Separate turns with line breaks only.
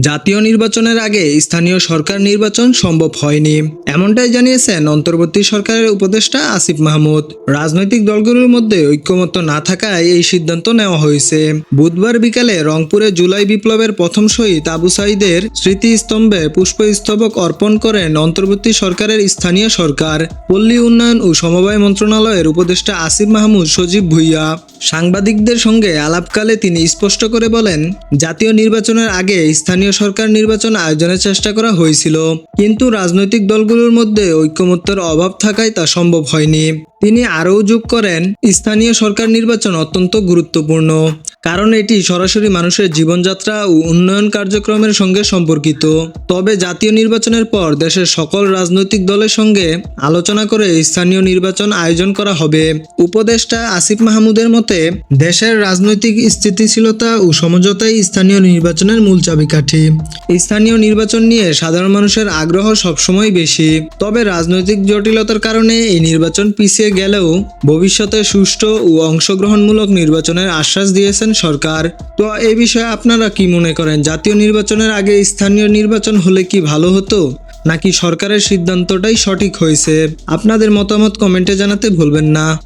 জাতীয় নির্বাচনের আগে স্থানীয় সরকার নির্বাচন সম্ভব হয়নি। এমনটাই জানিয়েছেন অন্তর্বর্তী সরকারের উপদেষ্টা আসিফ মাহমুদ। রাজনৈতিক দলগুলোর মধ্যে ঐক্যমত্য না থাকায় এই সিদ্ধান্ত নেওয়া হয়েছে। বুধবার বিকালে রংপুরে জুলাই বিপ্লবের প্রথম শহীদ আবু সাইদের স্মৃতিস্তম্ভে পুষ্পস্তবক অর্পণ করেন অন্তর্বর্তী সরকারের স্থানীয় সরকার। পল্লী উন্নয়ন ও সমবায় মন্ত্রণালয়ের উপদেষ্টা আসিফ মাহমুদ সজীব ভুইয়া। সাংবাদিকদের সঙ্গে আলাপকালে তিনি স্পষ্ট করে বলেন, জাতীয় নির্বাচনের আগে স্থানীয় সরকার নির্বাচন আয়োজনের চেষ্টা করা হয়েছিল, কিন্তু রাজনৈতিক দলগুলোর মধ্যে ঐক্যমত্যের অভাব থাকায় তা সম্ভব হয়নি। তিনি আরও যোগ করেন, স্থানীয় সরকার নির্বাচন অত্যন্ত গুরুত্বপূর্ণ, কারণ এটি সরাসরি মানুষের জীবনযাত্রা ও উন্নয়ন কার্যক্রমের সঙ্গে সম্পর্কিত। তবে জাতীয় নির্বাচনের পর দেশের সকল রাজনৈতিক দলের সঙ্গে আলোচনা করে স্থানীয় নির্বাচন আয়োজন করা হবে। উপদেষ্টা আসিফ মাহমুদের মতে, দেশের রাজনৈতিক স্থিতিশীলতা ও সমঝোতাই স্থানীয় নির্বাচনের মূল চাবিকাঠি। স্থানীয় নির্বাচন নিয়ে সাধারণ মানুষের আগ্রহ সবসময় বেশি। তবে রাজনৈতিক জটিলতার কারণে এই নির্বাচন পিছিয়ে গেলেও ভবিষ্যতে সুষ্ঠু ও অংশগ্রহণমূলক নির্বাচনের আশ্বাস দিয়েছেন সরকার। তো এ বিষয়ে আপনারা কি মনে করেন? জাতীয় নির্বাচনের আগে স্থানীয় নির্বাচন হলে কি ভালো হতো? নাকি সরকারের সিদ্ধান্তটাই সঠিক হয়েছে? আপনাদের মতামত কমেন্টে জানাতে ভুলবেন না।